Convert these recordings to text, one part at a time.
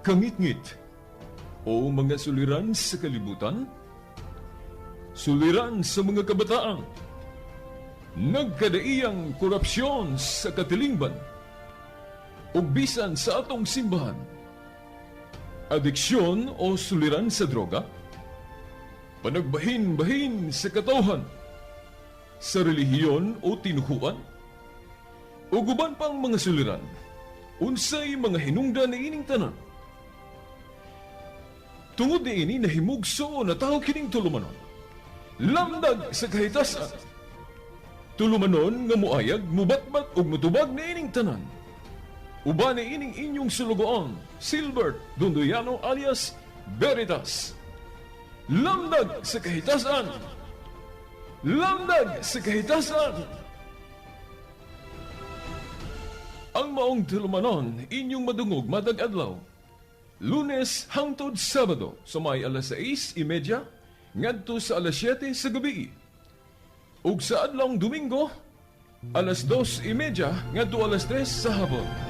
kangit-ngit o mga suliran sa kalibutan, suliran sa mga kabataan, nagkadaiyang korupsyon sa katilingban, ug bisan sa atong simbahan, adiksyon o suliran sa droga, panagbahin-bahin sa katawhan, sa relihiyon o tinuhuan, o guban pang mga suliran, unsay mga hinungdan ni ining tanan. Tungod ni ini nahimugso na tao kining tulumanon. Lamdag sa kahitasan. Tulumanon nga muayag, mubatbat ug mutubag ni ining tanan. Uba ni ining inyong sulugoon, Silbert Dundoyano alias Veritas. Lamdag sa kahitasan. Lamdag sa kahitasan. Ang maong tulumanon, inyong madungog madag adlaw. Lunes hangtod Sabado sa may alas 6.30 ngadto sa alas 7 sa gabi. Ug sa adlong Domingo, alas 2.30 ngadto alas 3 sa hapon.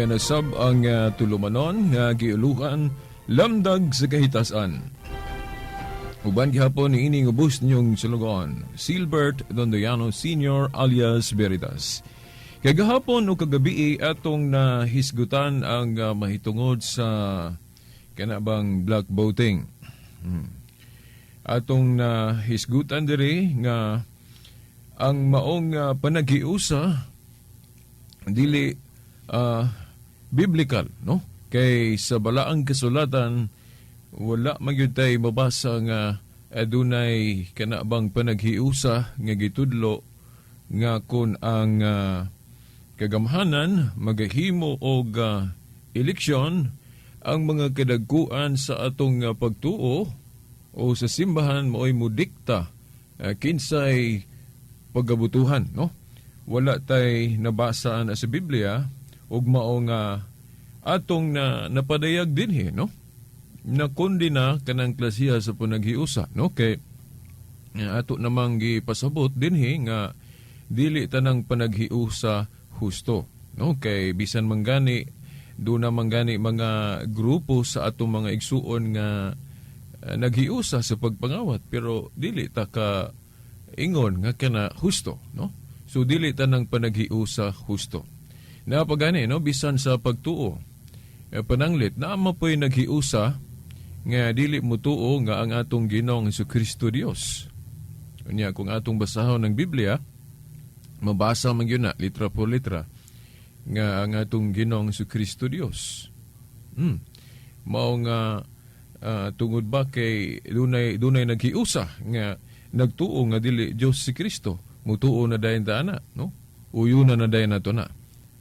Niya nasab ang uh, tulumanon nga giuluhan lamdag sa kahitasan. Uban gihapon ni ining ubos niyong sulugon, Silbert Dondoyano Sr. alias Veritas. Kagahapon o kagabi atong nahisgutan ang uh, mahitungod sa kanabang black voting. Hmm. Atong nahisgutan diri nga ang maong uh, panaghiusa dili ah, biblical, no? Kay sa balaang kasulatan wala magyud tay mabasa nga adunay kanabang panaghiusa nga gitudlo nga kun ang ah, kagamhanan magahimo og ah, eleksyon ang mga kadagkuan sa atong ah, pagtuo o sa simbahan mo'y mudikta ah, kinsay pagabutuhan no wala tay nabasa na sa Biblia ug mao nga atong na napadayag dinhi no? Na kundi na kanang klasiya sa panaghiusa no? Kay ato namang gipasabot dinhi nga dili tanang panaghiusa husto no? Kay bisan manggani do na manggani mga grupo sa atong mga igsuon nga uh, naghiusa sa pagpangawat pero dili ta ka ingon nga kana husto no? So dili tanang panaghiusa husto Napagani, no? Bisan sa pagtuo. E, pananglit, na mapoy naghiusa nga dili mo tuo nga ang atong ginong sa Kristo Dios. Unya, kung atong basahon ng Biblia, mabasa man yun na, litra por litra, nga ang atong ginong sa Kristo Dios. Hmm. Mao nga ah, tungod ba kay dunay dunay naghiusa nga nagtuo nga dili Dios si Kristo mutuo na dayon ta ana no uyo na na dayon nato na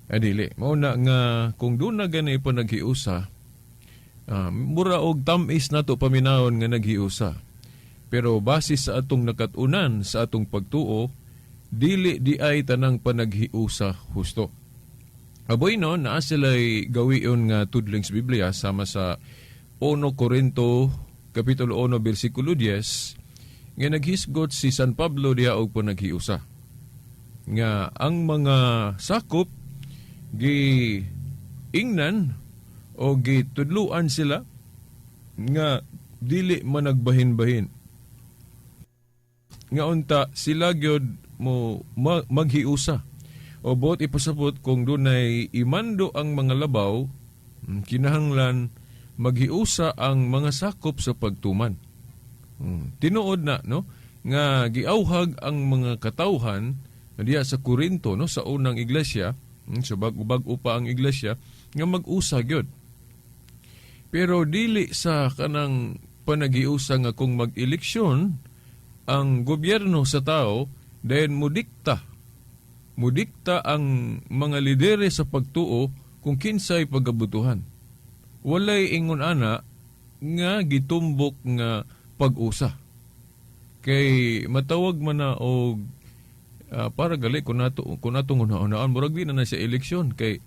Adili, mao na nga kung doon na gani pa naghiusa, ah, mura og tamis nato paminahon nga naghiusa. Pero base sa atong nakatunan sa atong pagtuo, dili di ay tanang panaghiusa husto. Aboy no, naa sila'y gawion nga tudling sa Biblia sama sa 1 Korinto, Kapitulo 1, versikulo 10, nga naghisgot si San Pablo diha og panaghiusa. Nga ang mga sakop gi ingnan o gitudluan sila nga dili managbahin-bahin. Nga unta sila gyud mo ma- maghiusa. O bot ipasabot kung dunay imando ang mga labaw mm, kinahanglan maghiusa ang mga sakop sa pagtuman. Mm, tinuod na no? Nga giauhag ang mga katawhan diya sa Korinto no? Sa unang iglesia so bag-bag pa ang iglesia nga mag-usa gyud. Pero dili sa kanang panagiusa nga kung mag-eleksyon ang gobyerno sa tao dahil mudikta mudikta ang mga lidere sa pagtuo kung kinsay pagabutuhan walay ingon ana nga gitumbok nga pag-usa. Kay matawag man na og ah, para gali kung nato kung natong una-unaan murag di na na siya eleksyon kay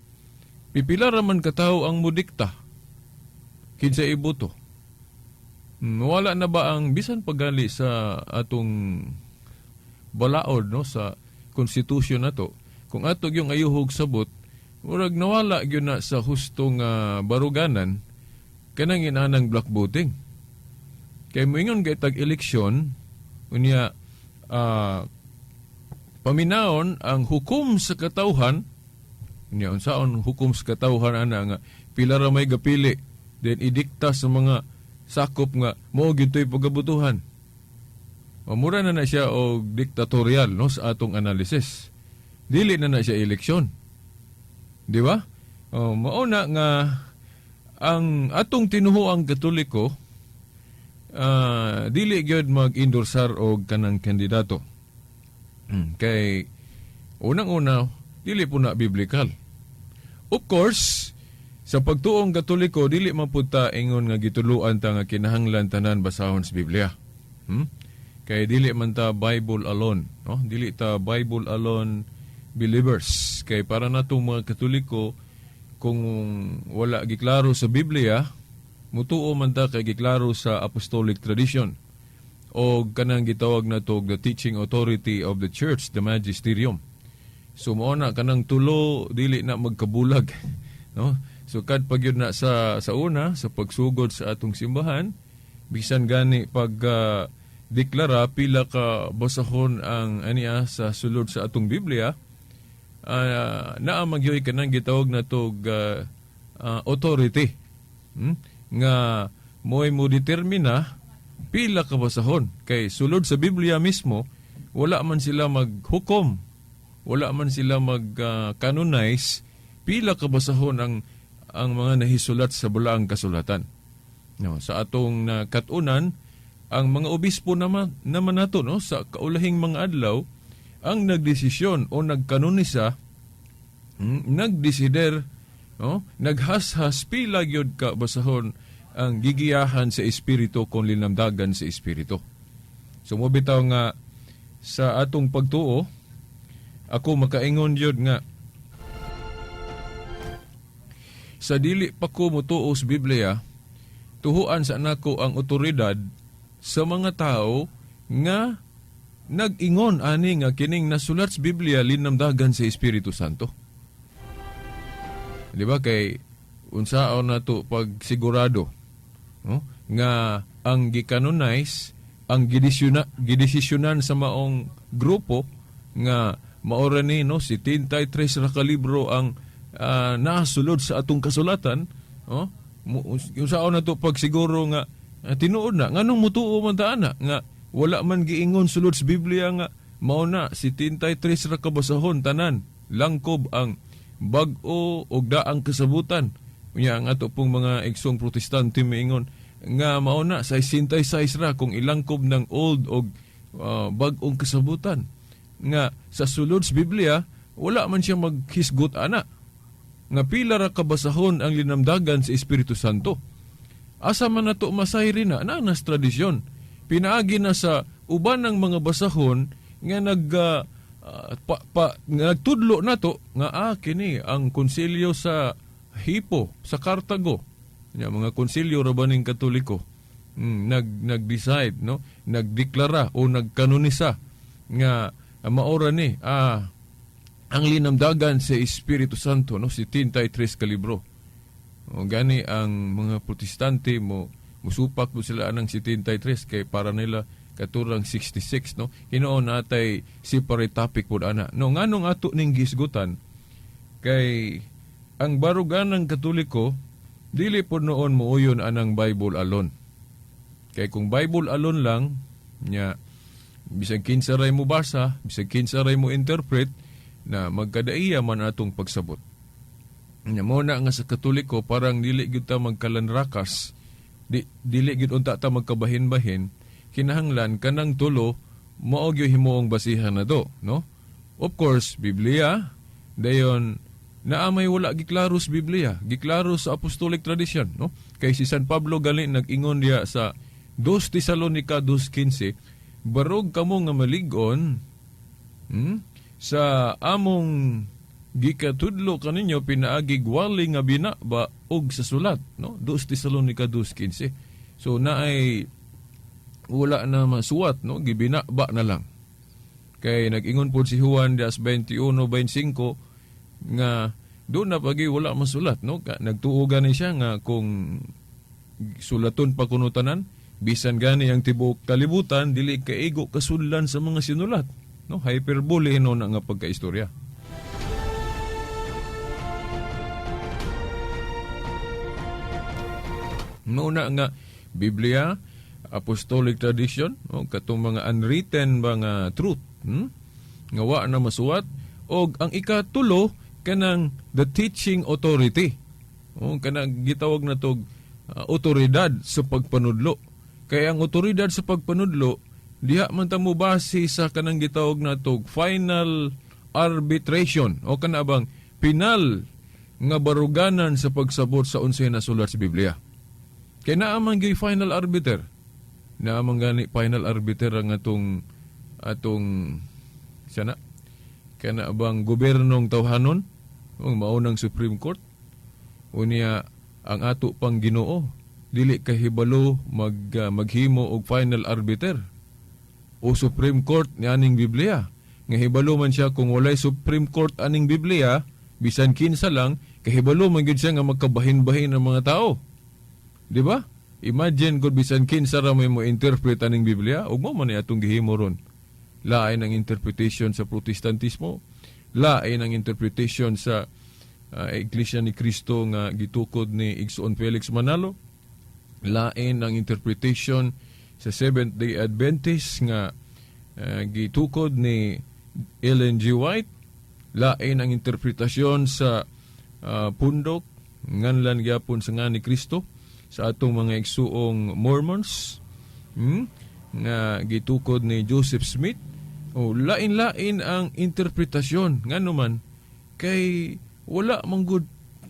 pipila ra man katawo ang mudikta kinsa iboto Hmm, wala na ba ang bisan pagali sa atong balaod no sa konstitusyon nato kung ato yung ayuhog sabot murag nawala gyud na sa hustong ah, baruganan kanang inanang black voting. Kay moingon kay tag eleksyon unya ah, paminaon ang hukom sa katawhan. Unya unsaon hukom sa katawhan ana nga pila ra may gapili. Then idikta sa mga sakop nga mo gitoy pagabutuhan. Mura na na siya og diktatorial no sa atong analysis. Dili na na siya eleksyon. Di ba? O mauna nga ang atong tinuhoang katoliko ah, dili gyud mag-endorsar og kanang kandidato Hmm, kay unang-una dili po na biblikal of course sa pagtuong katoliko dili man pud ta ingon nga gituluan ta nga kinahanglan tanan basahon sa Biblia. Hmm? kay dili man ta Bible alone no? Dili ta Bible alone believers. Kay para natong mga katoliko kung wala giklaro sa Biblia mutuo man ta kay giklaro sa apostolic tradition o kanang gitawag na to the teaching authority of the church the magisterium. So mao na kanang tulo dili na magkabulag no? So kad pag yun na sa sa una sa pagsugod sa atong simbahan bisan gani pag ah, deklara pila ka basahon ang aniya sa sulod sa atong Biblia uh, naa magyoy kanang gitawag na to ah, ah, authority. Hmm? nga mo'y mo determina pila ka basahon. Kay sulod sa Biblia mismo wala man sila maghukom wala man sila mag-canonize pila ka basahon ang ang mga nahisulat sa bulaang kasulatan. No sa atong na katunan ang mga obispo naman naman nato no sa kaulahing mga adlaw ang nagdesisyon o nagkanonisa hmm, nagdesider no naghashas pila gyud ka basahon ang gigiyahan sa espiritu kung linamdagan sa espiritu. So mo bitaw nga sa atong pagtuo ako makaingon yun nga sa dili pa ko mutuo sa Biblia tuhuan sa nako ang otoridad sa mga tao nga nag-ingon ani nga kining nasulat sa Biblia linamdagan sa Espiritu Santo. Di ba kay unsaon na to pag sigurado no? nga ang gikanonize ang gidesisyonan, sa maong grupo nga maora ni no si 33 ra ka libro ang ah, nasulod sa atong kasulatan no Mu- yung saon na to pag siguro nga ah, tinuod na nganong mutuo man ta ana nga wala man giingon sulod sa Biblia nga mao na si 33 ra ka basahon tanan langkob ang bag-o og daang kasabutan Unya ang ato pong mga igsong protestante maingon nga mao na sa 66 ra kung ilangkob ng old og ah, bag-ong kasabutan. Nga sa sulod sa Biblia wala man siya maghisgot ana nga pila ra kabasahon ang linamdagan sa Espiritu Santo? Asa man nato masayri na na nas tradisyon. Pinaagi na sa uban ng mga basahon nga nag ah, pa, pa, nga nagtudlo nato nga ah kini ang konsilyo sa Hippo sa Cartago nya mga konsilyo ra katoliko? Mm, nag nag-decide no? Nagdeklara o nagkanonisa nga ah, maora ni ah ang linamdagan sa Espiritu Santo no? Si 33 ka libro O gani ang mga protestante mo musupak mo sila anang 73 kay para nila katurang 66 no? Hinoon natay separate topic pud ana. No nganong ato ning gisgutan? Kay ang barugan ng katoliko dili po noon muuyon anang Bible alone. Kay kung Bible alone lang nya bisag kinsa ray mo basa bisag kinsa ray mo interpret na magkadaiya man atong pagsabot. Nya mo na nga sa katoliko parang dili gyud ta magkalanrakas di, dili gyud unta ta magkabahin-bahin kinahanglan kanang tulo mao gyud himuong basihan na do no? Of course biblia dayon naamay wala giklaro sa biblia giklaro sa apostolic tradition no? Kay si San Pablo gali nag-ingon diya sa 2 Tesalonica 2:15 barog kamo nga malig-on hmm, sa among gikatudlo kaninyo pinaagig wali nga binaba og sa sulat no? 2 Tesalonica 2:15 so naay wala na masuwat no? Gibinaba na lang? Kay nag-ingon po si Juan das 21:25 nga doon na pagi wala masulat no? Ka- nagtuogan ni siya nga kung sulaton pa kuno tanan bisan gani ang tibok kalibutan dili kaigo kasullan sa mga sinulat no? Hyperbole no na nga pagkaistorya. Mauna nga Biblia, apostolic tradition, o katong mga unwritten mga truth, hmm? nga wa na masuwat og ang ikatulo kanang the teaching authority. O kanang gitawag na tog uh, otoridad sa pagpanudlo. Kaya ang otoridad sa pagpanudlo diha man ta mo base sa kanang gitawag na tog final arbitration o kana bang pinal nga baruganan sa pagsabot sa unsa na sulat sa Biblia. Kaya naamang gay final arbiter. Naamang gani final arbiter ang atong atong sana kana bang gobernong tawhanon ang maunang Supreme Court unya ang ato pang Ginoo dili kahibalo mag ah, maghimo og final arbiter o Supreme Court ni aning Biblia nga hibalo man siya kung walay Supreme Court aning Biblia bisan kinsa lang kahibalo man gyud siya nga magkabahin-bahin ng mga tao Di ba? Imagine kung bisan kinsa ra may mo interpret aning Biblia, ug mo man atong gihimo ron. Lain ang interpretation sa Protestantismo, lain ang interpretation sa uh, Iglesia ni Cristo nga gitukod ni Igsoon Felix Manalo, lain ang interpretation sa Seventh-day Adventist nga uh, gitukod ni Ellen G. White, lain ang interpretasyon sa uh, pundok nganlan gyapon sa nga ni Kristo sa atong mga igsuong Mormons hmm? nga gitukod ni Joseph Smith o lain-lain ang interpretasyon. Nga naman kay wala manggod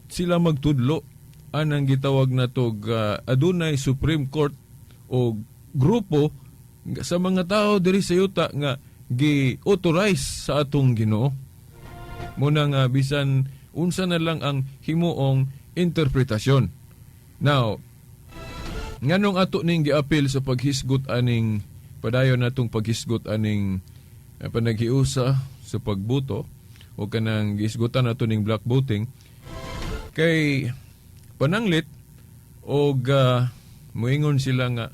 sila magtudlo anang gitawag na to uh, adunay Supreme Court o grupo sa mga tao diri sa yuta nga gi-authorize sa atong Ginoo. Muna nga bisan unsa na lang ang himuong interpretasyon. Now nganong ato ning giapil sa paghisgot aning padayon natong paghisgot aning uh, panaghiusa sa pagbuto o kanang gisgutan nato ning black voting kay pananglit og uh, moingon sila nga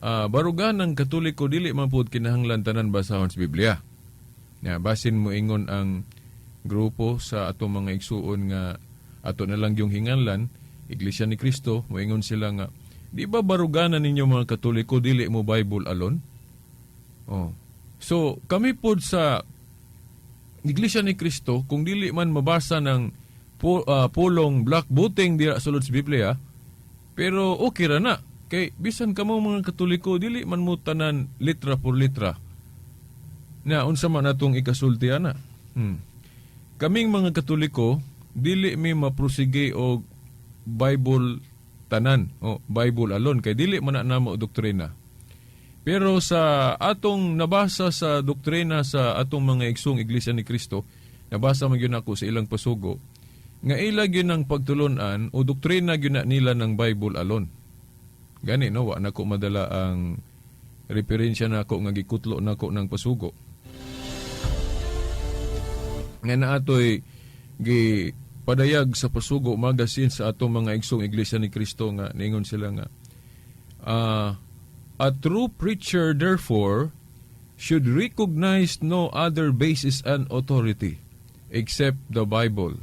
uh, barugan ng katoliko dili man pud kinahanglan tanan basahon sa Biblia nga basin moingon ang grupo sa atong mga igsuon nga ato na lang yung hinganlan Iglesia ni Kristo moingon sila nga Di ba baruganan ninyo mga Katoliko dili mo Bible alone? Oh. So, kami po sa Iglesia ni Kristo, kung dili man mabasa ng pu- ah, pulong black voting dira sa Biblia, pero okay ra na. Kay bisan kamo mga Katoliko dili man mo tanan litra por litra. Na unsa man atong ikasulti ana. Hmm. Kaming mga Katoliko dili mi maprosige og Bible tanan o Bible alone kay dili man na namo doktrina. Pero sa atong nabasa sa doktrina sa atong mga igsong Iglesia ni Kristo, nabasa man gyud ako sa ilang pasugo nga ila gyud ang pagtulunan o doktrina gyud na nila ng Bible alone. Gani no wa nako madala ang referensya nako nga gikutlo nako ng pasugo. Nga na atoy gi padayag sa Pasugo Magazine sa atong mga igsong Iglesia ni Kristo nga ningon sila nga ah, a true preacher therefore should recognize no other basis and authority except the Bible.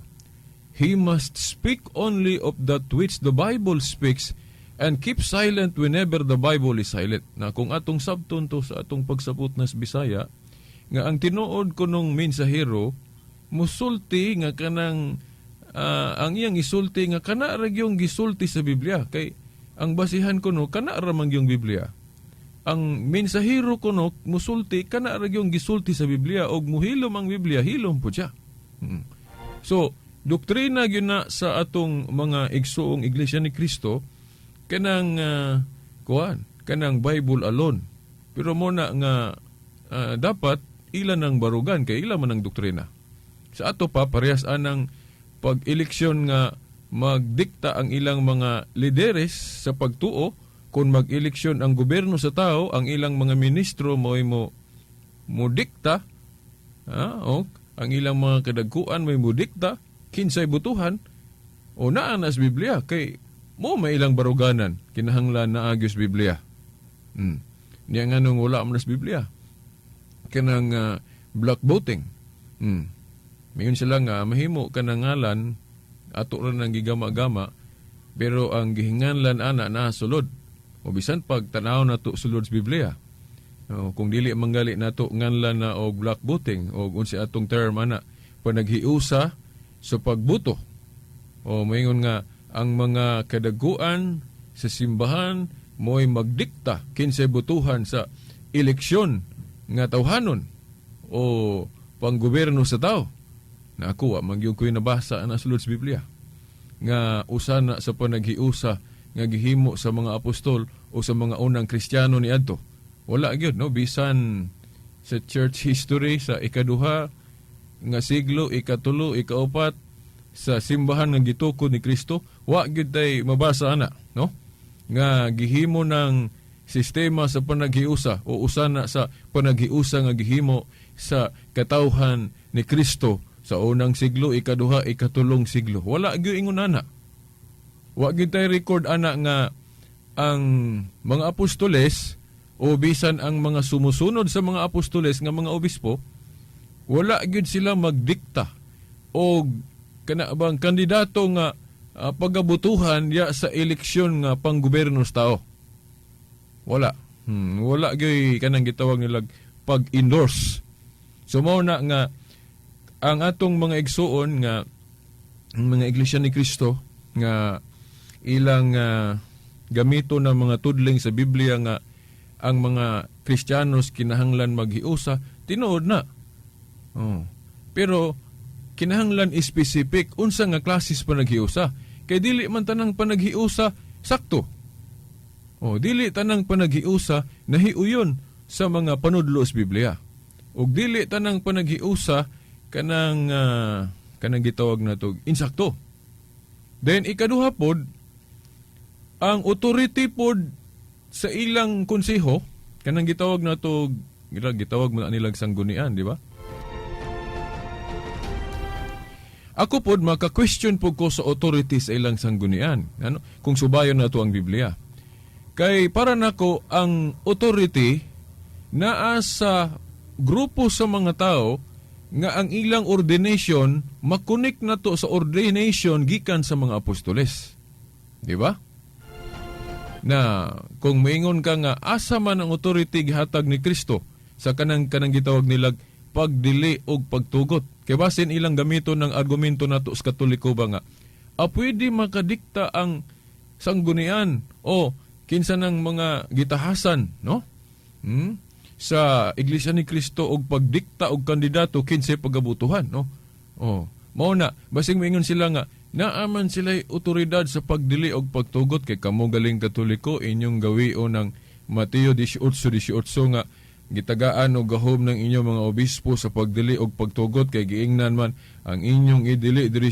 He must speak only of that which the Bible speaks and keep silent whenever the Bible is silent. Na kung atong sabton to sa atong pagsapot nas Bisaya, nga ang tinuod ko nung mensahero, musulti nga kanang ah, ang iyang isulti nga kana ra gyung gisulti sa Biblia kay ang basihan ko no kana ra man gyung Biblia ang mensahero kuno musulti kana ra gyung gisulti sa Biblia og muhilom ang Biblia hilom po siya. Mm. So doktrina gyud na sa atong mga igsoong iglesia ni Kristo kanang ah, kuan kanang Bible alone. Pero mo na nga ah, dapat ilan ang barugan kay ila man ang doktrina. Sa ato pa parehas anang pag-eleksyon nga magdikta ang ilang mga lideres sa pagtuo kung mag-eleksyon ang gobyerno sa tao, ang ilang mga ministro mo'y mo mudikta, ha, o, ang ilang mga kadagkuan may mudikta, kinsay butuhan, o naan as Biblia, kay mo may ilang baruganan, kinahanglan na agyos Biblia. Hmm. Niya nga nung wala as Biblia. Kanang ah, black voting. Hmm. Mayon sila nga, mahimo ka ng ngalan, ato rin ng gigama-gama, pero ang gihinganlan ana na sulod. O bisan pag tanaw na to sulod sa Biblia. O, kung dili manggali na to nganlan na og black voting o unsi atong term ana panaghiusa sa pagbuto. O mayngon nga ang mga kadaguan sa simbahan mo'y magdikta kinsay butuhan sa eleksyon nga tawhanon o panggobyerno sa tao. Na ako, magyong ko'y nabasa na sa Biblia nga usana sa panaghiusa nga gihimo sa mga apostol o sa mga unang Kristiyano ni adto. Wala gyud no bisan sa church history sa ikaduha nga siglo, ikatulo, ikaupat sa simbahan nga gitukod ni Kristo, wa gyud tay mabasa ana, no? Nga gihimo ng sistema sa panaghiusa o usana sa panaghiusa nga gihimo sa katawhan ni Kristo sa unang siglo, ikaduha, ikatulong siglo. Wala gyud ingon ana. Wa tay record ana nga ang mga apostoles o bisan ang mga sumusunod sa mga apostoles nga mga obispo wala gyud sila magdikta o kana bang kandidato nga ah, pagabutuhan ya sa eleksyon nga panggobyerno sa tao. Wala. Hmm, wala gyud kanang gitawag nila pag-endorse. So na nga ang atong mga igsuon nga mga iglesia ni Kristo nga ilang ah, gamito ng mga tudling sa Biblia nga ang mga Kristiyanos kinahanglan maghiusa, tinuod na. Oh. Pero kinahanglan specific unsa nga klases panaghiusa. Kay dili man tanang panaghiusa sakto. Oh, dili tanang panaghiusa nahiuyon sa mga panudlo sa Biblia. Ug dili tanang panaghiusa kanang ah, kanang gitawag na to insakto. Then ikaduha pod ang authority pod sa ilang konseho kanang gitawag na to gitawag mo na nilang sanggunian, di ba? Ako pod maka-question po ko sa authority sa ilang sanggunian. Ano? Kung subayon na to ang Biblia. Kay para nako ang authority naa sa grupo sa mga tao nga ang ilang ordination makunik na to sa ordination gikan sa mga apostoles. Di ba? Na kung maingon ka nga asa man ang authority gihatag ni Kristo sa kanang kanang gitawag nilag pagdili og pagtugot. Kay basin ilang gamito ng argumento nato sa Katoliko ba nga a pwede makadikta ang sanggunian o kinsa ng mga gitahasan, no? Hmm? Sa Iglesia ni Kristo og pagdikta og kandidato kinsay pagabutuhan, no? Oh, mao na basing moingon sila nga naaman sila otoridad sa pagdili og pagtugot kay kamo galing Katoliko inyong gawion ng Mateo 18:18 nga gitagaan og gahom ng inyong mga obispo sa pagdili og pagtugot kay giingnan man ang inyong idili diri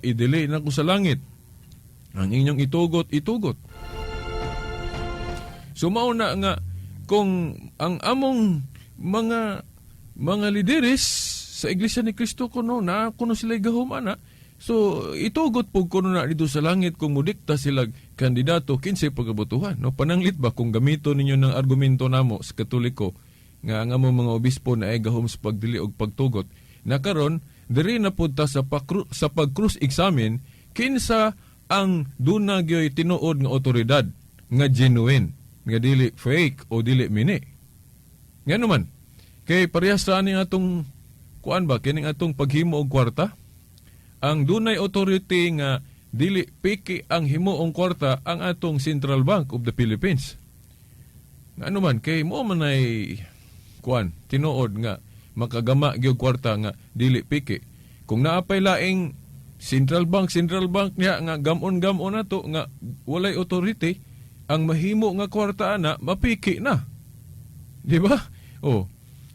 idili na ko sa langit. Ang inyong itugot itugot. So mao na nga kung ang among mga mga lideres sa Iglesia ni Kristo kuno na kuno sila gahom ana So itugot po kuno na dito sa langit kung mudikta sila kandidato kinsay pagabutuhan. No pananglit ba kung gamito ninyo ng argumento namo sa Katoliko nga nga mo mga obispo na ay gahom sa pagdili og pagtugot na karon diri na punta sa pakru, sa pag-cross examine kinsa ang duna gyoy tinuod nga otoridad nga genuine nga dili fake o dili mini. Nga naman, kay parehas sa ani atong kuan ba kining atong paghimo og kwarta ang dunay authority nga dili piki ang himuong kwarta ang atong Central Bank of the Philippines. Nga ano man kay mo man ay kuan tinuod nga makagama gyud kwarta nga dili piki. Kung naapay laing Central Bank Central Bank niya nga gamon-gamon nato nga walay authority ang mahimo nga kwarta ana mapiki na. Di ba? Oh.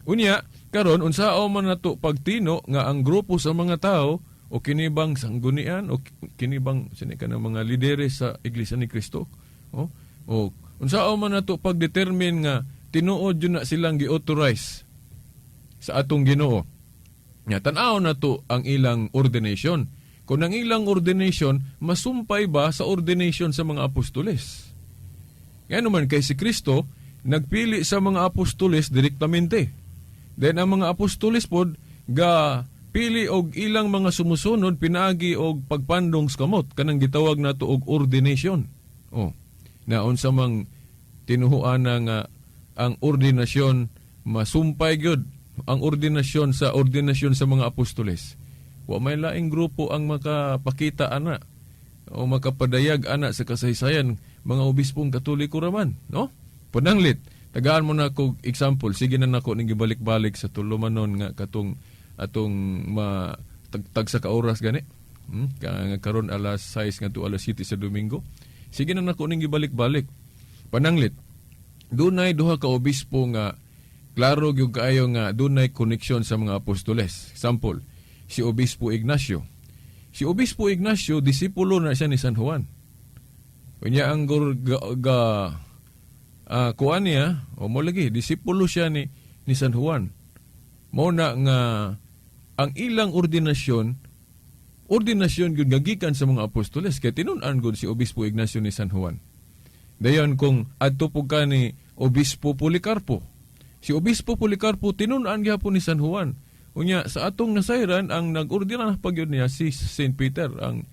Unya, karon unsao man nato pagtino nga ang grupo sa mga tao o kinibang sanggunian o kinibang sini ka ng mga lideres sa Iglesia ni Kristo. Oh. O unsao man nato pagdetermine nga tinuod yun na silang gi-authorize sa atong Ginoo. Nga tan-aw na to ang ilang ordination. Kung ang ilang ordination masumpay ba sa ordination sa mga apostoles? Nga naman kay si Kristo nagpili sa mga apostoles direktamente. Then ang mga apostoles pod ga pili og ilang mga sumusunod pinaagi og pagpandong sa kamot kanang gitawag nato og ordination. Oh. Na unsa mang tinuhuan nga ang ordinasyon masumpay gyud ang ordinasyon sa ordinasyon sa mga apostoles. Wa may laing grupo ang makapakita ana o makapadayag ana sa kasaysayan mga obispong katoliko raman, no? Pananglit, tagaan mo na ko example, sige na nako ning gibalik-balik sa tulumanon nga katong atong ma tagtag sa kaoras gani. Hmm? Ka, karon alas 6 nga to alas 7 sa Domingo. Sige na nako ning gibalik-balik. Pananglit, dunay duha ka obispo nga klaro gyud kaayo nga dunay koneksyon sa mga apostoles. Example, si Obispo Ignacio. Si Obispo Ignacio, disipulo na siya ni San Juan. Kanya ang ga, ga ah, kuan niya, o mo lagi, disipulo siya ni, ni San Juan. Mo na nga ang ilang ordinasyon, ordinasyon gyud gagikan sa mga apostoles kay tinun-an gud si Obispo Ignacio ni San Juan. Dayon kung adto po ka ni Obispo Policarpo. Si Obispo Policarpo tinun-an gyapon ni San Juan. Unya sa atong nasayran ang nag-ordina na pagyud niya si St. Peter ang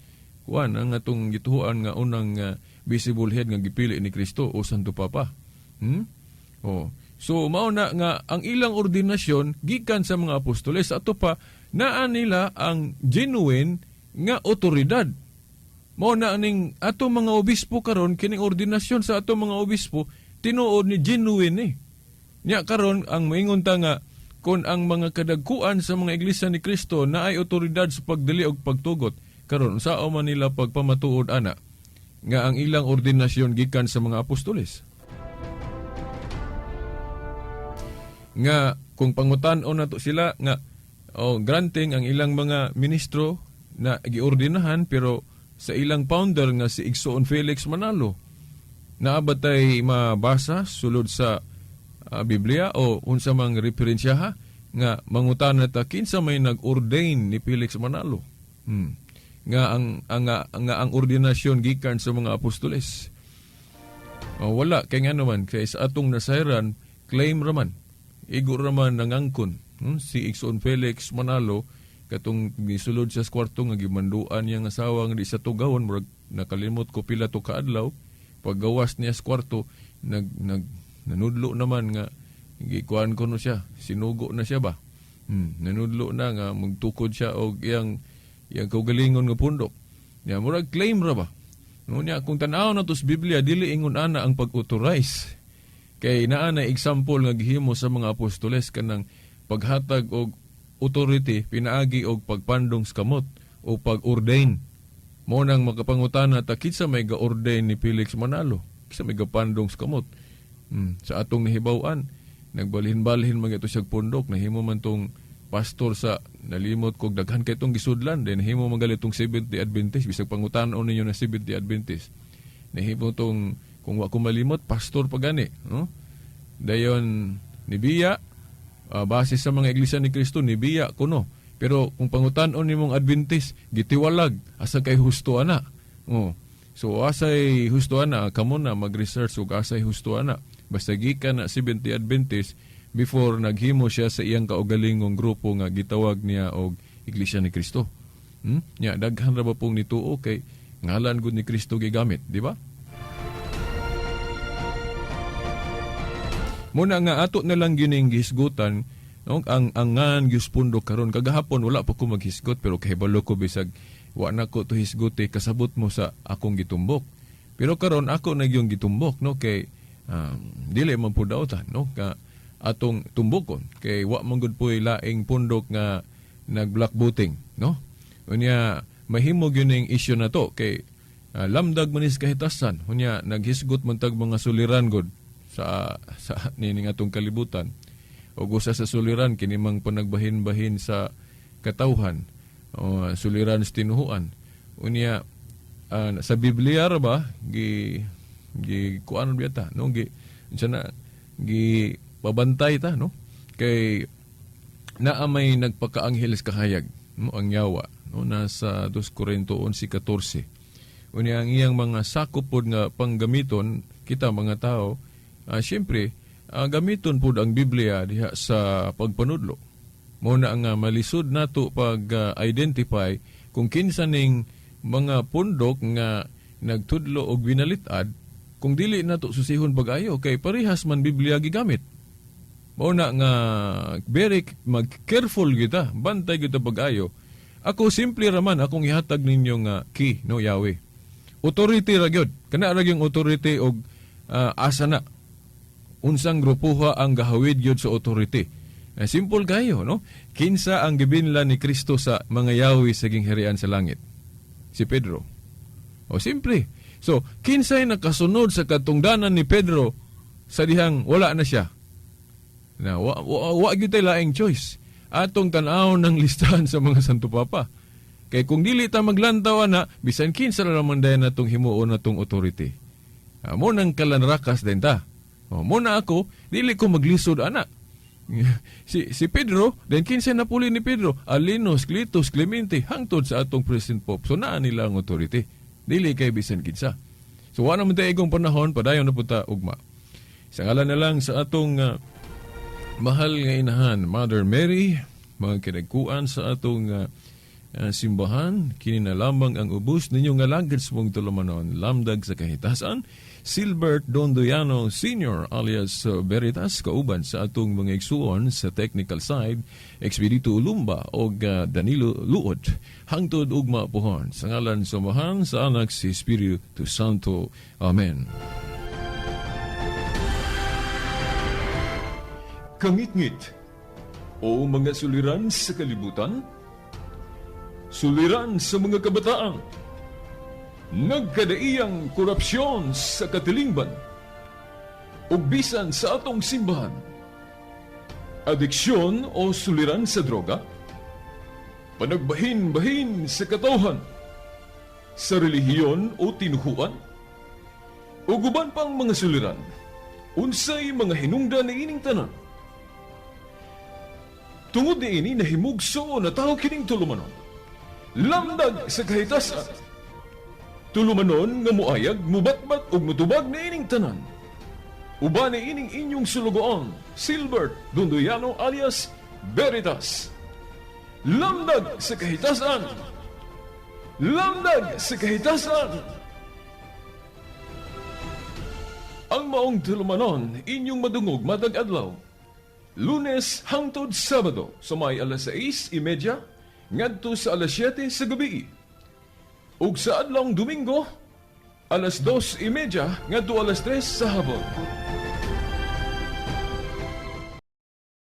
kuan ang atong gituhuan nga unang uh, visible head nga gipili ni Kristo o Santo Papa. Hmm? Oh. So mao na nga ang ilang ordinasyon gikan sa mga apostoles ato pa naa nila ang genuine nga otoridad. Mao na ning ato mga obispo karon kining ordinasyon sa ato mga obispo tinuod ni genuine ni. Nya karon ang moingon ta nga kung ang mga kadagkuan sa mga iglesia ni Kristo na ay otoridad sa pagdili og pagtugot karon sao man nila pagpamatuod ana nga ang ilang ordinasyon gikan sa mga apostoles. Nga kung pangutan-on nato sila nga oh, granting ang ilang mga ministro na giordinahan pero sa ilang founder nga si Igsoon Felix Manalo naabatay mabasa sulod sa ah, Biblia o unsa mang referensya ha nga mangutan na ta kinsa may nag-ordain ni Felix Manalo. Hmm. Nga ang, ang, nga, nga ang ordinasyon gikan sa mga apostoles. O, wala kay nga naman kay sa atong nasayran claim raman igo raman nangangkon hmm? si Ikson Felix Manalo katong gisulod sa kwarto nga gimanduan niya nga asawa nga di sa tugawon murag nakalimot ko pila to kaadlaw. Paggawas niya sa kwarto nag nag nanudlo naman nga gikuan ko no siya sinugo na siya ba? Hmm, nanudlo na nga magtukod siya og iyang iyang kaugalingon nga pundok ya murag claim ra ba? No niya kung tan-aw na to sa Biblia dili ingon ana ang pag-authorize. Kay naa na example nga gihimo sa mga apostoles kanang paghatag og authority pinaagi og pagpandong sa kamot o pag-ordain mo nang makapangutana ta kinsa may ga-ordain ni Felix Manalo kinsa may gapandong sa kamot Hmm, sa atong nahibaw-an, nagbalhin-balhin man ito siya pundok, nahimo man tong pastor sa nalimot kog daghan kay tong gisudlan, then nahimo man gali tong 70 Adventist, bisag pangutan-on ninyo na 70 Adventist. Nahimo tong kung wa ko malimot, pastor pa gani, no? Dayon nibiya ah, base sa mga iglesia ni Kristo nibiya kuno Pero kung pangutan-on nimong Adventist, gitiwalag asa kay husto ana. Oh. So asay husto ana, kamo na mag-research ug asay husto ana. Basta gikan na 70 Adventist before naghimo siya sa iyang kaugalingong grupo nga gitawag niya og Iglesia ni Kristo. Hmm? Nya daghan ra ba pong nituo kay ngalan gud ni Kristo gigamit, di ba? Muna nga ato na lang gining gisgutan. No? ang angan gispundo karon. Kagahapon wala pa ko maghisgot pero kahibalo ko bisag wa na ko to hisgote kasabot mo sa akong gitumbok. Pero karon ako na yung gitumbok no? Kay um, dili man pud daotan no? Ka atong tumbokon. Kay wa man gud puy laing pundok nga nag black booting no. Unya mahimo gyud ning issue na to. Kay ah, lamdag manis kahitasan. Unya naghisgot man tag mga suliran gud sa sa nining atong kalibutan. Ug usa sa suliran kini mang panagbahin-bahin sa katawhan. O suliran sa tinuhuan. Unya ah, sa Biblia ra ba gi gi kuan biya ta no? Gi unsa na gi pabantay ta no? Kay naa may nagpakaanghel sa kahayag no? Ang yawa no? Nasa 2 Korinto 11:14 unya ang iyang mga sakop pod nga panggamiton kita mga tao ah, syempre ah, gamiton pod ang Biblia diha sa pagpanudlo. Mo na nga malisod nato pag ah, identify kung kinsa ning mga pundok nga nagtudlo og binalitad kung dili nato susihon pag-ayo kay parehas man Biblia gigamit. Mao na nga very mag-careful kita bantay kita pag-ayo. Ako simple raman akong ihatag ninyo nga key no Yahweh. Authority ra gyud. Kana ra gyung authority og ah, asa na unsang grupuha ang gahawid gyud sa authority? Eh, simple kayo no? Kinsa ang gibinlan ni Kristo sa mga Yahweh sa gingharian sa langit? Si Pedro. O simple. So kinsay nakasunod sa katungdanan ni Pedro sa dihang wala na siya. Na wa, wa, wa gyud tay laing choice. Atong tan-aw ng listahan sa mga santo papa. Kay kung dili ta maglantaw na bisan kinsa ra man dayon natong himuon natong authority? Ah, mo nang kalanrakas din ta o, mo na ako. Dili ko maglisod ana. Si si Pedro then kinsa na puli ni Pedro? Alinos Clitus Clemente hangtod sa atong President Pope so naa nila ang authority. Dili kay bisan kinsa. So wala man tayo igong panahon padayon na punta ugma. Sa ngalan na lang sa atong ah, mahal nga inahan Mother Mary mga kinagkuan sa atong ah, ah, simbahan kini na lamang ang ubos ninyo nga langit sa mong tulumanon. Lamdag sa kahitasan Silbert Dondoyano Sr. alias uh, Veritas kauban sa atong mga igsuon sa technical side Expedito Lumba o Danilo Luod hangtod ugma pohon sa ngalan sumahan sa anak si Espiritu Santo. Amen. Kangit-ngit o mga suliran sa kalibutan suliran sa mga kabataan nagkadaiyang korupsyon sa katilingban ug sa atong simbahan adiksyon o suliran sa droga panagbahin-bahin sa katawhan sa relihiyon o tinuhuan ug uban pang mga suliran unsay mga hinungdan ni ining tanan. Tungod ni ini nahimugso na tao kining tulumanon. Lamdag sa kahitasan tulumanon nga muayag, mubatbat ug mutubag na ining tanan. Uba ni ining inyong sulugoon, Silbert Dundoyano alias Veritas. Lamdag sa kahitasan! Lamdag sa kahitasan! Ang maong tulumanon, inyong madungog matag adlaw. Lunes hangtod Sabado, sa may alas 6.30, ngadto sa alas 7 sa gabi. Ug sa adlong Domingo, alas 2.30 ngadto alas 3 sa hapon.